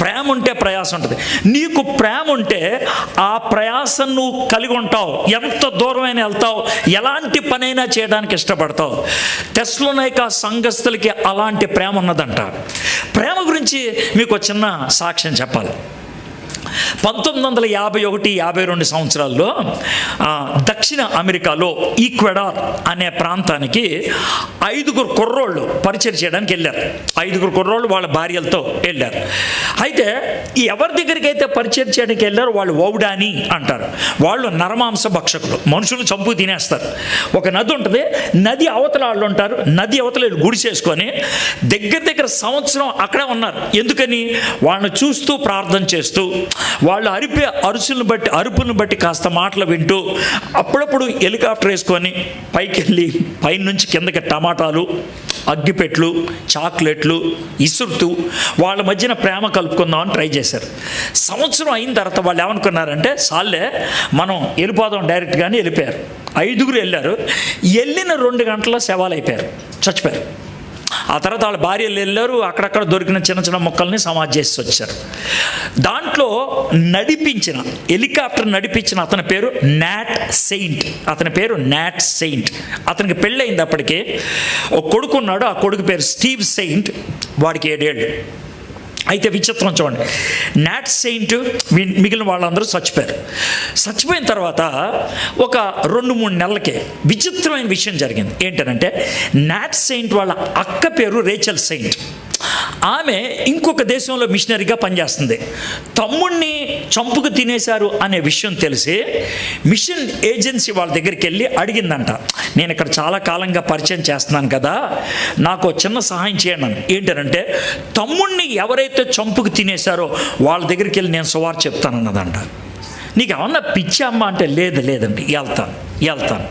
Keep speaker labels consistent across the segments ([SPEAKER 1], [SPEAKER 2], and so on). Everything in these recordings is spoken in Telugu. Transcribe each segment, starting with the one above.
[SPEAKER 1] ప్రేమ ఉంటే ప్రయాసం ఉంటుంది. నీకు ప్రేమ ఉంటే ఆ ప్రయాసం నువ్వు కలిగి ఉంటావు. ఎంత దూరమైనా వెళ్తావు. ఎలాంటి పనైనా చేయడానికి ఇష్టపడతావు. తెస్లోనైక సంఘస్థులకి అలాంటి ప్రేమ ఉన్నదంట. ప్రేమ గురించి మీకు చిన్న సాక్ష్యం చెప్పాలి. పంతొమ్మిది వందల యాభై ఒకటి యాభై రెండు సంవత్సరాల్లో దక్షిణ అమెరికాలో ఈక్వెడార్ అనే ప్రాంతానికి ఐదుగురు కుర్రోళ్ళు పరిచయం చేయడానికి వెళ్ళారు. ఐదుగురు కుర్రోళ్ళు వాళ్ళ భార్యలతో వెళ్ళారు. అయితే ఈ ఎవరి దగ్గరికి అయితే పరిచయం చేయడానికి వెళ్ళారో వాళ్ళు ఓవుడాని అంటారు. వాళ్ళు నరమాంస భక్షకులు మనుషులు చంపు తినేస్తారు. ఒక నది ఉంటుంది నది అవతల వాళ్ళు ఉంటారు నది అవతల గుడి చేసుకొని దగ్గర దగ్గర సంవత్సరం అక్కడే ఉన్నారు. ఎందుకని? వాళ్ళని చూస్తూ ప్రార్థన చేస్తూ వాళ్ళు అరిపే అరుసులను బట్టి అరుపులను బట్టి కాస్త మాటలు వింటూ అప్పుడప్పుడు హెలికాప్టర్ వేసుకొని పైకి వెళ్ళి పైనుంచి కిందకి టమాటాలు అగ్గిపెట్లు చాక్లెట్లు ఇసురుతూ వాళ్ళ మధ్యన ప్రేమ కలుపుకుందామని ట్రై చేశారు. సంవత్సరం అయిన తర్వాత వాళ్ళు ఏమనుకున్నారంటే సాల్లే మనం వెళ్ళిపోదాం డైరెక్ట్గానే వెళ్ళిపోయారు. ఐదుగురు వెళ్ళారు. వెళ్ళిన రెండు గంటల శవాలు అయిపోయారు. చచ్చిపోయారు. ఆ తర్వాత వాళ్ళ భార్యలు వెళ్ళారు అక్కడక్కడ దొరికిన చిన్న చిన్న మొక్కల్ని సమాజ్ చేసి వచ్చారు. దాంట్లో నడిపించిన హెలికాప్టర్ నడిపించిన అతని పేరు నాట్ సెయింట్. అతని పేరు నాట్ సెయింట్. అతనికి పెళ్ళయింది అప్పటికే. ఒక కొడుకు ఉన్నాడు ఆ కొడుకు పేరు స్టీవ్ సెయింట్. వాడికి ఏడేళ్ళు. అయితే విచిత్రం చూడండి. నాట్ సెయింట్ వి- మిగిలిన వాళ్ళందరూ చచ్చిపోయారు. చచ్చిపోయిన తర్వాత ఒక రెండు మూడు నెలలకే విచిత్రమైన విషయం జరిగింది. ఏంటంటే నాట్ సెయింట్ వాళ్ళ అక్క పేరు రేచల్ సెయింట్ ఆమె ఇంకొక దేశంలో మిషనరీగా పనిచేస్తుంది. తమ్ముణ్ణి చంపుకు తినేశారు అనే విషయం తెలిసి మిషన్ ఏజెన్సీ వాళ్ళ దగ్గరికి వెళ్ళి అడిగిందంట. నేను ఇక్కడ చాలా కాలంగా పరిచయం చేస్తున్నాను కదా నాకు చిన్న సహాయం చేయండి ఏంటంటే తమ్ముణ్ణి ఎవరైతే చంపుకు తినేశారో వాళ్ళ దగ్గరికి వెళ్ళి నేను సువార్ చెప్తానన్నదంట నీకు ఏమన్నా పిచ్చి అమ్మ అంటే లేదు లేదండి వెళ్తాను వెళ్తాను.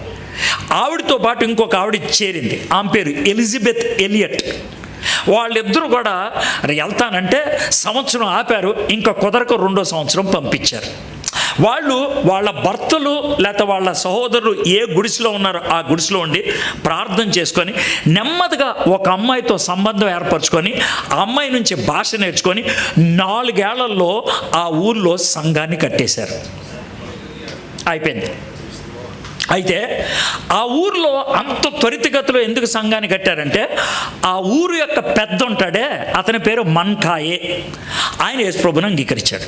[SPEAKER 1] ఆవిడతో పాటు ఇంకొక ఆవిడ చేరింది. ఆమె పేరు ఎలిజబెత్ ఎలియట్. వాళ్ళిద్దరూ కూడా వెళ్తానంటే సంవత్సరం ఆపారు ఇంకా కుదరకు రెండో సంవత్సరం పంపించారు. వాళ్ళు వాళ్ళ భర్తలు లేకపోతే వాళ్ళ సహోదరులు ఏ గుడిసెలో ఉన్నారో ఆ గుడిసెలో ఉండి ప్రార్థన చేసుకొని నెమ్మదిగా ఒక అమ్మాయితో సంబంధం ఏర్పరచుకొని ఆ అమ్మాయి నుంచి భాష నేర్చుకొని నాలుగేళ్ళలో ఆ ఊర్లో సంఘాన్ని కట్టేశారు. అయిపోయింది. అయితే ఆ ఊర్లో అంత త్వరితగతిలో ఎందుకు సంఘాన్ని కట్టారంటే ఆ ఊరు యొక్క పెద్ద ఉంటాడే అతని పేరు మన్కాయే ఆయన యేసుప్రభుని అంగీకరించాడు.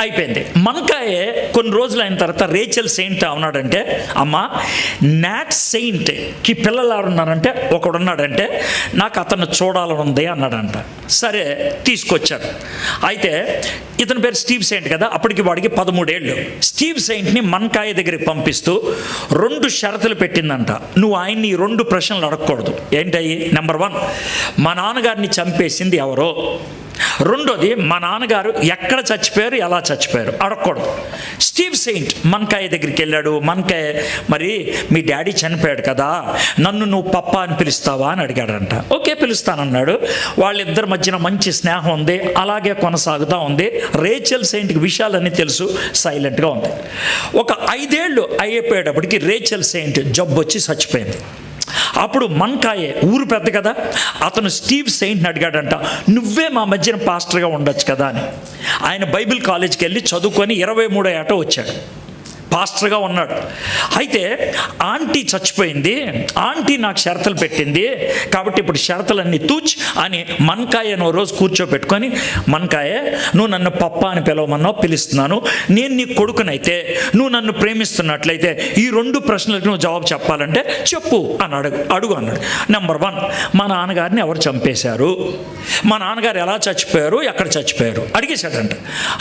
[SPEAKER 1] అయిపోయింది. మన్కాయే కొన్ని రోజులు అయిన తర్వాత రేచల్ సెయింట్ ఉన్నాడంటే అమ్మ నాట్ సెయింట్కి పిల్లలు ఎవరున్నారంటే ఒకడున్నాడంటే నాకు అతను చూడాలని ఉంది అన్నాడంట. సరే తీసుకొచ్చాడు. అయితే ఇతని పేరు స్టీవ్ సెయింట్ కదా అప్పటికి వాడికి పదమూడేళ్ళు. స్టీవ్ సెయింట్ని మన్కాయ దగ్గరికి పంపిస్తూ రెండు షరతులు పెట్టిందంట. నువ్వు ఆయన్ని ఈ రెండు ప్రశ్నలు అడగకూడదు. ఏంటయ్యి నెంబర్ వన్ మా నాన్నగారిని చంపేసింది ఎవరో? రెండోది మా నాన్నగారు ఎక్కడ చచ్చిపోయారు ఎలా చచ్చిపోయారు? అడగకూడదు. స్టీవ్ సెయింట్ మన్కాయ దగ్గరికి వెళ్ళాడు. మన్కాయ మరి మీ డాడీ చనిపోయాడు కదా నన్ను నువ్వు పప్ప అని పిలుస్తావా? అని అడిగాడంట. ఓకే పిలుస్తానన్నాడు. వాళ్ళిద్దరి మధ్యన మంచి స్నేహం ఉంది. అలాగే కొనసాగుతూ ఉంది. రేచల్ సెయింట్కి విషయాలన్నీ తెలుసు. సైలెంట్గా ఉంది. ఒక ఐదేళ్ళు అయిపోయేటప్పటికి రేచల్ సెయింట్ జబ్బు వచ్చి చచ్చిపోయింది. అప్పుడు మన్కాయే ఊరు పెద్ద కదా. అతను స్టీవ్ సెయింట్ని అడిగాడంట నువ్వే మా మధ్యన పాస్టర్గా ఉండొచ్చు కదా అని. ఆయన బైబిల్ కాలేజ్కి వెళ్ళి చదువుకొని ఇరవై మూడో ఏట వచ్చాడు. పాస్టర్గా ఉన్నాడు. అయితే ఆంటీ చచ్చిపోయింది ఆంటీ నాకు షరతులు పెట్టింది కాబట్టి ఇప్పుడు షరతులన్నీ తూచ్ అని మన్కాయను ఓ రోజు కూర్చోబెట్టుకొని మన్కాయ నువ్వు నన్ను పప్ప అని పిలవమన్నావు పిలుస్తున్నాను. నేను నీ కొడుకునైతే నువ్వు నన్ను ప్రేమిస్తున్నట్లయితే ఈ రెండు ప్రశ్నలకు నువ్వు జవాబు చెప్పాలంటే చెప్పు అని అడుగు అడుగు అన్నాడు. నెంబర్ వన్ మా నాన్నగారిని ఎవరు చంపేశారు? మా నాన్నగారు ఎలా చచ్చిపోయారు? ఎక్కడ చచ్చిపోయారు? అడిగేశాడంట.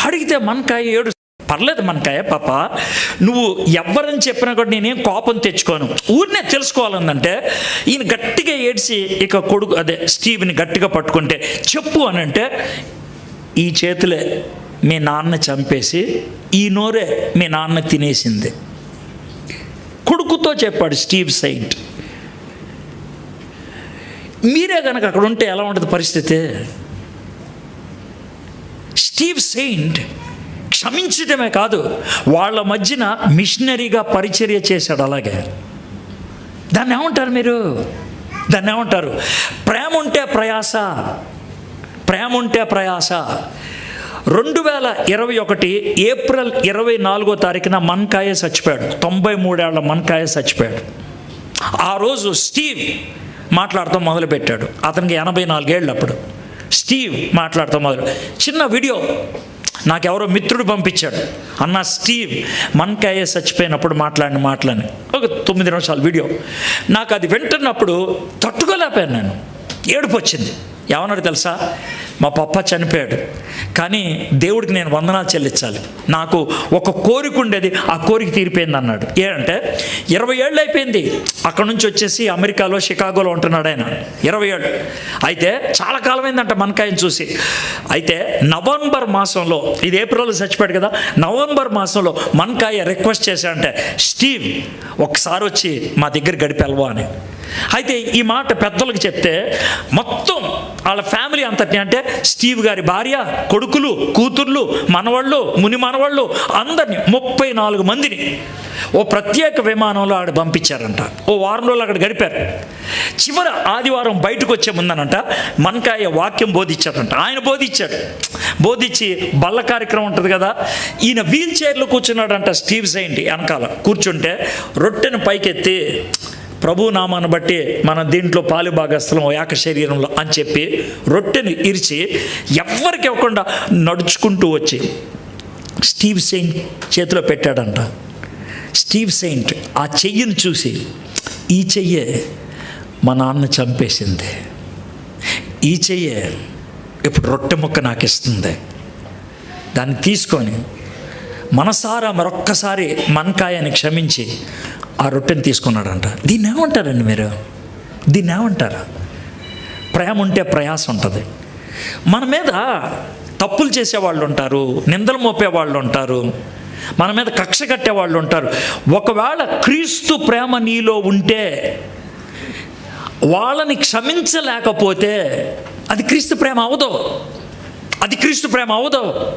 [SPEAKER 1] అడిగితే మన్కాయ ఏడు పర్లేదు మనకాయ పాప. నువ్వు ఎవరని చెప్పినా కూడా నేనేం కోపం తెచ్చుకోను. ఊరినే తెలుసుకోవాలందంటే ఈయన గట్టిగా ఏడ్చి ఇక కొడుకు అదే స్టీవ్ని గట్టిగా పట్టుకుంటే చెప్పు అని అంటే ఈ చేతులే మీ నాన్న చంపేసి ఈ నోరే మీ నాన్న తినేసింది. కొడుకుతో చెప్పాడు స్టీవ్ సైంట్. మీరే కనుక అక్కడ ఉంటే ఎలా ఉంటుంది పరిస్థితి? స్టీవ్ సెయింట్ క్షమించడమే కాదు వాళ్ళ మధ్యన మిషనరీగా పరిచర్య చేశాడు అలాగే. దాన్ని ఏమంటారు మీరు? దాన్ని ఏమంటారు? ప్రేమ ఉంటే ప్రయాస ప్రేమ ఉంటే ప్రయాస. రెండు వేల ఇరవై ఒకటి ఏప్రిల్ ఇరవై నాలుగో తారీఖున మన్కాయ చచ్చిపోయాడు. తొంభై మూడేళ్ళ మన్కాయ చచ్చిపోయాడు. ఆ రోజు స్టీవ్ మాట్లాడుతూ మొదలుపెట్టాడు. అతనికి ఎనభై నాలుగేళ్ళు అప్పుడు. స్టీవ్ మాట్లాడుతూ మొదలు చిన్న వీడియో. నాకెవరో మిత్రుడు పంపించాడు. అన్న స్టీవ్ మన్కాయ చచ్చిపోయినప్పుడు మాట్లాడిన మాటలని. ఒక తొమ్మిది నిమిషాల వీడియో. నాకు అది వింటున్నప్పుడు తట్టుకోలేకపోయాను నేను. ఏడుపు వచ్చింది. ఏమన్నాడు తెలుసా? మా పప్ప చనిపోయాడు. కానీ దేవుడికి నేను వందనాలు చెల్లించాలి. నాకు ఒక కోరిక ఉండేది ఆ కోరిక తీరిపోయింది అన్నాడు. ఏంటంటే ఇరవై ఏళ్ళు అయిపోయింది. అక్కడ నుంచి వచ్చేసి అమెరికాలో షికాగోలో ఉంటున్నాడు ఆయన. ఇరవై ఏళ్ళు. అయితే చాలా కాలమైందంట మనకాయని చూసి. అయితే నవంబర్ మాసంలో ఇది ఏప్రిల్లో చచ్చిపోయాడు కదా నవంబర్ మాసంలో మనకాయ రిక్వెస్ట్ చేశాడంటే స్టీవ్ ఒకసారి వచ్చి మా దగ్గర గడిపెళ్ళవా అని. అయితే ఈ మాట పెద్దలకు చెప్తే మొత్తం వాళ్ళ ఫ్యామిలీ అంతటి అంటే స్టీవ్ గారి భార్య కొడుకులు కూతుర్లు మనవాళ్ళు ముని మనవాళ్ళు అందరినీ ముప్పై నాలుగు మందిని ఓ ప్రత్యేక విమానంలో ఆడ పంపించారంట. ఓ వారం రోజులు అక్కడ గడిపారు. చివర ఆదివారం బయటకు వచ్చే ముందనంట మనకాయ వాక్యం బోధించాడంట. ఆయన బోధించాడు. బోధించి బల్ల కార్యక్రమం ఉంటుంది కదా ఈయన వీల్ చైర్లో కూర్చున్నాడంట స్టీవ్ సెయింట్ వెనకాల. కూర్చుంటే రొట్టెను పైకెత్తి ప్రభు నామాన్ని బట్టి మన దీంట్లో పాలు భాగస్థలం ఏక శరీరంలో అని చెప్పి రొట్టెని ఇరిచి ఎవ్వరికి ఇవ్వకుండా నడుచుకుంటూ వచ్చి స్టీవ్ సెయింట్ చేతిలో పెట్టాడంట. స్టీవ్ సెయింట్ ఆ చెయ్యిని చూసి ఈ చెయ్యే మా నాన్న చంపేసింది. ఈ చెయ్యే ఇప్పుడు రొట్టె ముక్క నాకు ఇస్తుంది. దాన్ని తీసుకొని మనసారా మరొక్కసారి మనకాయని క్షమించి ఆ రొట్టెని తీసుకున్నాడంట. దీన్ని ఏమంటారండి మీరు? దీన్ని ఏమంటారు? ప్రేమ ఉంటే ప్రయాస ఉంటుంది. మన మీద తప్పులు చేసేవాళ్ళు ఉంటారు నిందలు మోపే వాళ్ళు ఉంటారు మన మీద కక్ష కట్టే వాళ్ళు ఉంటారు. ఒకవేళ క్రీస్తు ప్రేమ నీలో ఉంటే వాళ్ళని క్షమించలేకపోతే అది క్రీస్తు ప్రేమ అవదు. అది క్రీస్తు ప్రేమ అవదు.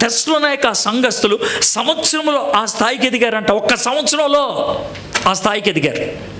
[SPEAKER 1] తెస్లోనాయక సంఘస్థులు సంవత్సరంలో ఆ స్థాయికి ఎదిగారంట. ఒక్క సంవత్సరంలో ఆ స్థాయికి ఎదిగారు.